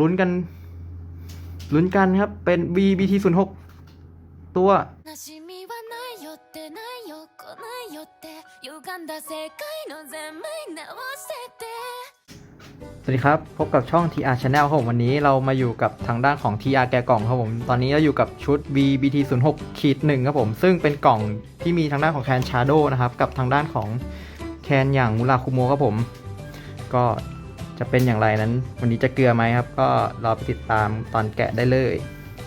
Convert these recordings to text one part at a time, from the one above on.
ลุ้นกันลุ้นกันครับ เป็น VBT06 ตัว สวัสดีครับ พบกับช่อง TR Channel ครับวันนี้เรามาอยู่กับทางด้านของ TR แกกล่องครับผม ตอนนี้เราอยู่กับชุด VBT06 ขีดหนึ่งครับผม ซึ่งเป็นกล่องที่มีทางด้านของแคนชาโดนะครับ กับทางด้านของแคนอย่างมูลาคุโมครับผม ก็ จะเป็นอย่างไรนั้น วันนี้จะเกลือไหมครับ ก็รอไปติดตามตอนแกะได้เลย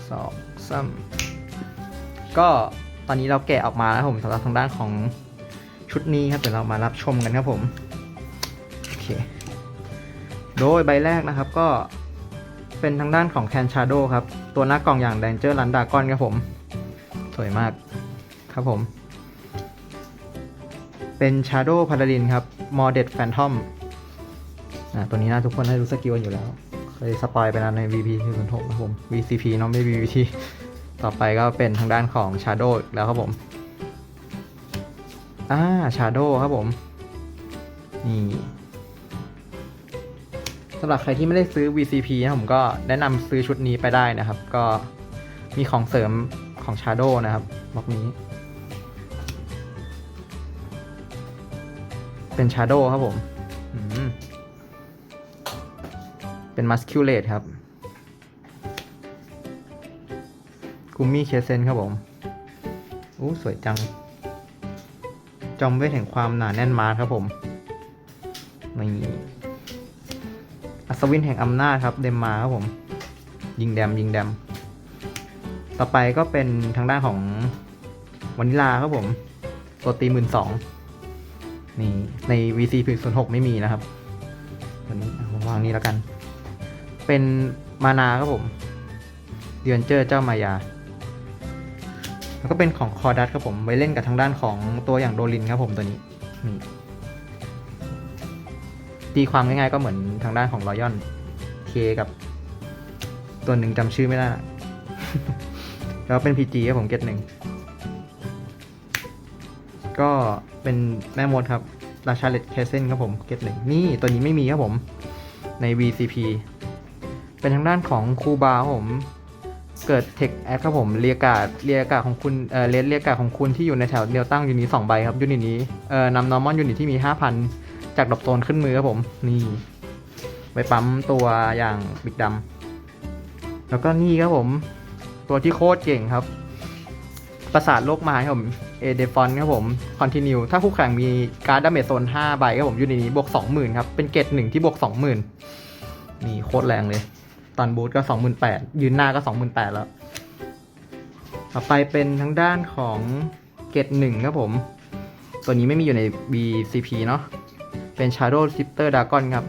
สองสามก็ตอนนี้เราแกะออกมาแล้วครับผมสำหรับทางด้านของชุดนี้ครับเดี๋ยวเรามารับชมกันครับผมโอเคโดยใบแรกนะครับก็เป็นทางด้านของแคนชาโดครับ ตัวหน้ากล่องอย่างแดนเจอร์ลันดากอนครับผม สวยมากครับผม เป็นชาโดพาราดินครับมอเด t แฟนทอม อ่าตัวนี้น่าทุกคนได้รู้สกิลกันอยู่แล้ว เคยสปอยไปแล้วใน VP 0 6ครับผม VCP เน้องไม่ VVT ต่อไปก็เป็นทางด้านของชาโดอีกแล้วครับผม อ่าชาโดครับผม นี่สำหรับใครที่ไม่ได้ซื้อ VCP นะผมก็แนะนำซื้อชุดนี้ไปได้นะครับ ก็มีของเสริมของ Shadow นะครับบล็อกนี้ เป็น Shadow ครับผม อืม เป็น Musculate ครับกุมมี่เคเซนครับผมอู้สวยจัง จอมเวทแห่งความหนาแน่นมาครับผมนี่อัศวินแห่งอำนาจครับ เดมมาครับผม ยิงแดมยิงแดม ต่อไปก็เป็นทางด้านของวานิลาครับผม ตัวตีหมื่นสองนี่ใน VC 0 6ไม่มีนะครับตัวนี้เอาวางนี้แล้วกัน เป็นมานาครับผมเดือนเจอเจ้ามายา แล้วก็เป็นของคอดัสครับผมไว้เล่นกับทางด้านของตัวอย่างโดลินครับผมตัวนี้ตีความง่ายๆก็เหมือนทางด้านของรอยอนเคกับ ตัวหนึ่งจำชื่อไม่ได้แล้วเป็น PG ครับผมเกตหนึ่งก็เป็นแม่มดครับราชาเลดแคสเซนครับผมเกตหนึ่งนี่ตัวนี้ไม่มีครับผมใน VCP เป็นทางด้านของคูบาครับผมเกิดเทคแอดครับผมเรียกาดเรียกาดของคุณเอ่อเรียเรียกาดของคุณที่อยู่ในแถวเดียวตั้งยูนิตสองใบครับยูนิตนี้เอ่อนำนอร์มอนยูนิตที่มีห้าพันจากดอปโซนขึ้นมือครับผมนี่ไปปั๊มตัวอย่างบิกดำแล้วก็นี่ครับผม ตัวที่โคตรเก่งครับ ประสาทโลกมาครับผมเอเดฟอนครับผมคอนติเนียถ้าคู่แข่งมีการ์ดดาเมจโซน5ใบครับผมอยู่ในนี้บวก20,000ครับเป็นเกรดหนึ่งที่บวก20,000นี่โคตรแรงเลย ตอนบูทก็28,000ยืนหน้าก็28,000แปดแล้ว ต่อไปเป็นทางด้านของเกรดหนึ่งครับผม ตัวนี้ไม่มีอยู่ใน BCP เนาะเป็น Shadow Shifter Dragon ครับ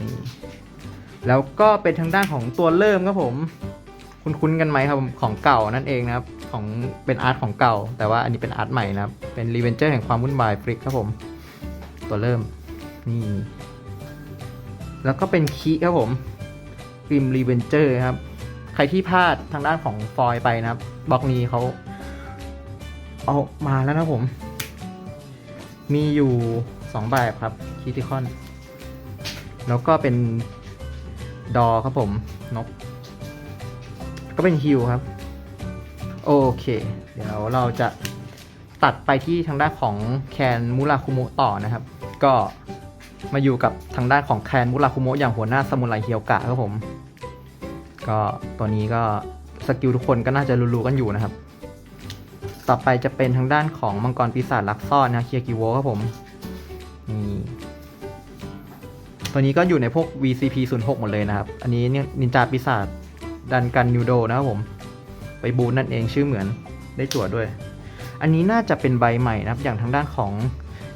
นี่แล้วก็เป็นทางด้านของตัวเริ่มครับผม คุ้นๆกันไหมครับของเก่านั่นเองนะครับ ของเป็นอาร์ตของเก่า แต่ว่าอันนี้เป็นอาร์ตใหม่นะครับ เป็นรีเวนเจอร์แห่งความวุ่นวายฟริกครับผม ตัวเริ่มนี่แล้วก็เป็นคีครับผม ฟิมรีเวนเจอร์ครับ ใครที่พลาดทางด้านของฟอยไปนะครับบล็อกนี้เขาเอามาแล้วนะผม มีอยู่สองแบบครับคิติคอน แล้วก็เป็นดอครับผมนก ก็เป็นฮิวครับ โอเค เดี๋ยวเราจะตัดไปที่ทางด้านของแคนมูราคุโมะต่อนะครับ ก็ มาอยู่กับทางด้านของแคนมูราคุโมะอย่างหัวหน้าสมุไรเฮียวกะครับผม ก็ตัวนี้ก็สกิลทุกคนก็น่าจะรู้ๆกันอยู่นะครับ ต่อไปจะเป็นทางด้านของมังกรปีศาจลักซ่อนนะเคียกิโวครับผมนี่ตัวนี้ก็อยู่ในพวก VCP 0 6หมดเลยนะครับ อันนี้เนี่ยนินจาปีศาจดันกันนิวโดนะครับผม ไปบูนนั่นเองชื่อเหมือนได้จั่วด้วย อันนี้น่าจะเป็นใบใหม่นะครับ อย่างทางด้านของ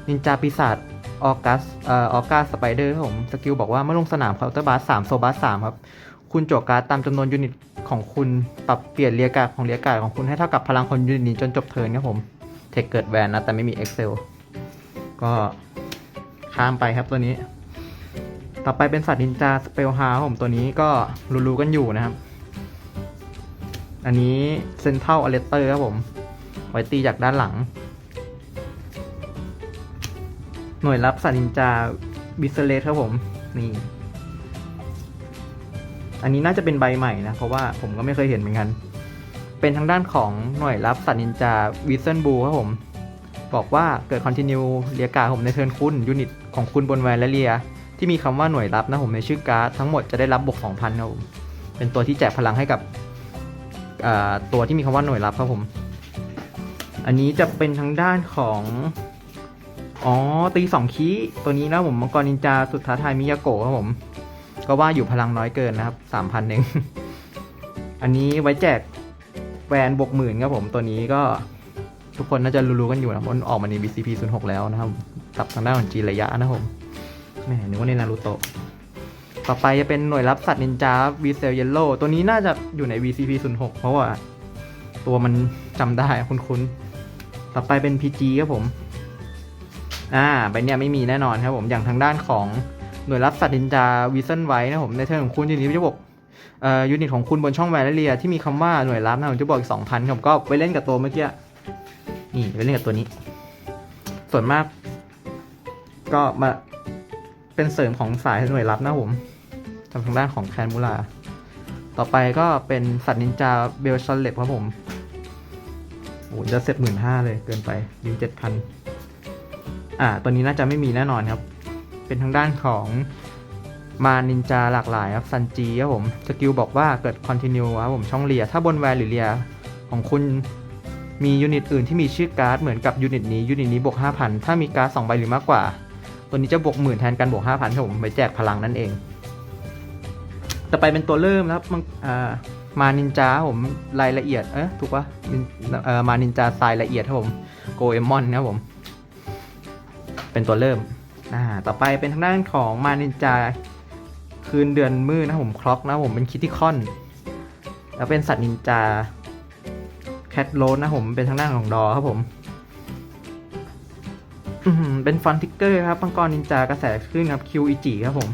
นินจาปีศาจ ออกัสเอ่อออกัสสไปเดอร์ครับผมสกิลบอกว่าเมื่อลงสนามเคาน์เตอร์บาสสามโซบาสสามครับ คุณโจวการ์ดตามจำนวนยูนิตของคุณปรับเปลี่ยนเรียกาดของเรียกาดของคุณให้เท่ากับพลังคนยูนิตนี้จนจบเทิร์นครับผมเทคเกิดแวนนะแต่ไม่มี Excel ก็ข้ามไปครับตัวนี้ ต่อไปเป็นสัตว์นินจาสเปลฮาครับผมตัวนี้ก็รู้ๆกันอยู่นะครับ อันนี้เซนเทลอเลเตอร์ครับผม ไว้ตีจากด้านหลัง หน่วยรับสัตว์นินจาบิสเลสครับผม นี่ อันนี้น่าจะเป็นใบใหม่นะ เพราะว่าผมก็ไม่เคยเห็นเหมือนกัน เป็นทางด้านของหน่วยรับสัตว์นินจาวิเซนบูครับผม บอกว่าเกิดคอนติเนียเรียกาผมในเทิร์นคุณยูนิตของคุณบนแวนและเรีย ที่มีคำว่าหน่วยรับนะผมในชื่อการ์ดทั้งหมดจะได้รับบวก2,000ครับผม เป็นตัวที่แจกพลังให้กับตัวที่มีคำว่าหน่วยรับครับผม อันนี้จะเป็นทางด้านของ อ๋อ ตีสองคีตัวนี้นะผมมังกรนินจาสุดท้าทายมิยาโกะครับผม ก็ว่าอยู่พลังน้อยเกินนะครับสามพันเองอันนี้ไว้แจกแวนบวกหมื่นครับผมตัวนี้ก็ทุกคนน่าจะรู้ๆกันอยู่นะพราะมันออกมาใน BCP 0 6แล้วนะครับกับทางด้านของจีระยะนะผมแหมนึกว่าในนารูโตะต่อไปจะเป็นหน่วยรับสัตว์นินจาวีเซลเยลโล่ตัวนี้น่าจะอยู่ใน VCP 0 6เพราะว่า ตัวมันจำได้คุ้นๆ ต่อไปเป็น PG ครับผม อ่าใบเนี้ยไม่มีแน่นอนครับผมอย่างทางด้านของหน่วยรับสัตว์นินจาวีเซนไว้นะผมในเทอร์ของคุณยูนิตจะบอกเอ่อยูนิตของคุณบนช่องแวร์เรียที่มีคำว่าหน่วยรับนะผมจะบอกอีกสองพันครับก็ไปเล่นกับตัวเมื่อกี้นี่ไปเล่นกับตัวนี้ ส่วนมาก ก็มาเป็นเสริมของสายหน่วยรับนะผมทางทางด้านของแคนมูลาต่อไปก็เป็นสัตว์นินจาเบลชอลเล็บครับผมโอ้โหจะเสร็จหมื่นห้าเลยเกินไปยืมเจ็ดพัน อ่าตัวนี้น่าจะไม่มีแน่นอนครับ เป็นทางด้านของมานินจาหลากหลายครับซันจีครับผมสกิลบอกว่าเกิดคอนติเนียครับผมช่องเลีย ถ้าบนแวนหรือเลียของคุณมียูนิตอื่นที่มีชื่อการ์ดเหมือนกับยูนิตนี้ยูนิตนี้บวก 5,000 ถ้ามีการ์ด2ใบหรือมากกว่า ตัวนี้จะบวกหมื่นแทนกันบวก 5,000ครับผมไปแจกพลังนั่นเอง ต่อไปเป็นตัวเริ่มแล้วมันอ่ามานินจาผมรายละเอียดเอ๊ะถูกปะนินอ่อมานินจาทรายละเอียดครับผมโกเอมอนนะครับผม เป็นตัวเริ่มอ่าต่อไปเป็นทางด้านของมานินจาคืนเดือนมืดนะผมคล็อกนะผมเป็นคิติคอน แล้วเป็นสัตว์นินจาแคทโรสนะผมเป็นทางด้านของดอครับผมเป็นฟอนติกเกอร์ครับมังกรนินจากระแสขึ้นครับคิวอิจิครับผม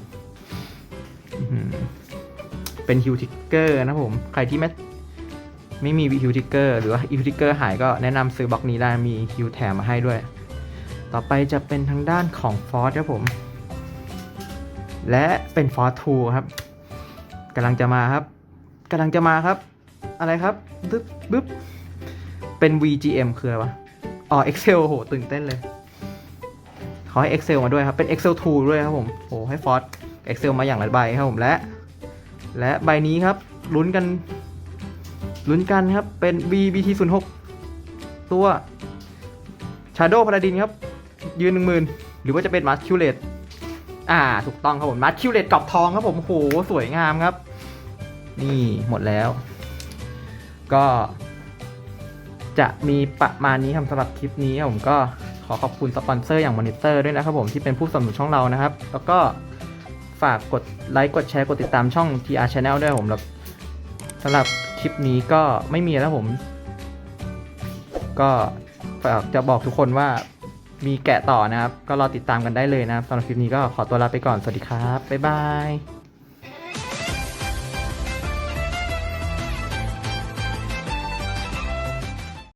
เป็นฮิวทิกเกอร์นะผม ใครที่ไม่ไม่มีฮิวทิกเกอร์หรือว่าฮิวทิกเกอร์หายก็แนะนำซื้อบล็อกนี้ได้มีฮิวแถมมาให้ด้วย ต่อไปจะเป็นทางด้านของฟอร์ครับผม และเป็นฟอร์ทูครับกำลังจะมาครับกำลังจะมาครับ อะไรครับบึ๊บบึ๊บเป็น VGM คืออะไรวะอ๋อ Excel โหตื่นเต้นเลยขาให้ Excel มาด้วยครับ เป็น Excel 2 ด้วยครับผมโหให้ฟอร์ Excel มาอย่างละใบครับผมและ และใบนี้ครับลุ้นกันลุ้นกันครับเป็น VBT 0 6 ตัว Shadow Paladin ครับ ยืนหนึ่งหมื่นหรือว่าจะเป็นมาร์คิวเลตอ่า ถูกต้องครับผมมาร์คิวเลตกรอบทองครับผมโหสวยงามครับ นี่หมดแล้ว ก็ จะมีประมาณนี้ครับสำหรับคลิปนี้ผมก็ขอขอบคุณสปอนเซอร์อย่างมอนิเตอร์ด้วยนะครับผมที่เป็นผู้สนับสนุนช่องเรานะครับ แล้วก็ฝากกดไลค์กดแชร์กดติดตามช่อง TR Channel ด้วยผมแล้วสำหรับคลิปนี้ก็ไม่มีแล้วผม ก็ฝากจะบอกทุกคนว่า มีแกะต่อนะครับ ก็รอติดตามกันได้เลยนะครับสำหรับคลิปนี้ก็ขอตัวลาไปก่อน สวัสดีครับ บ๊ายบาย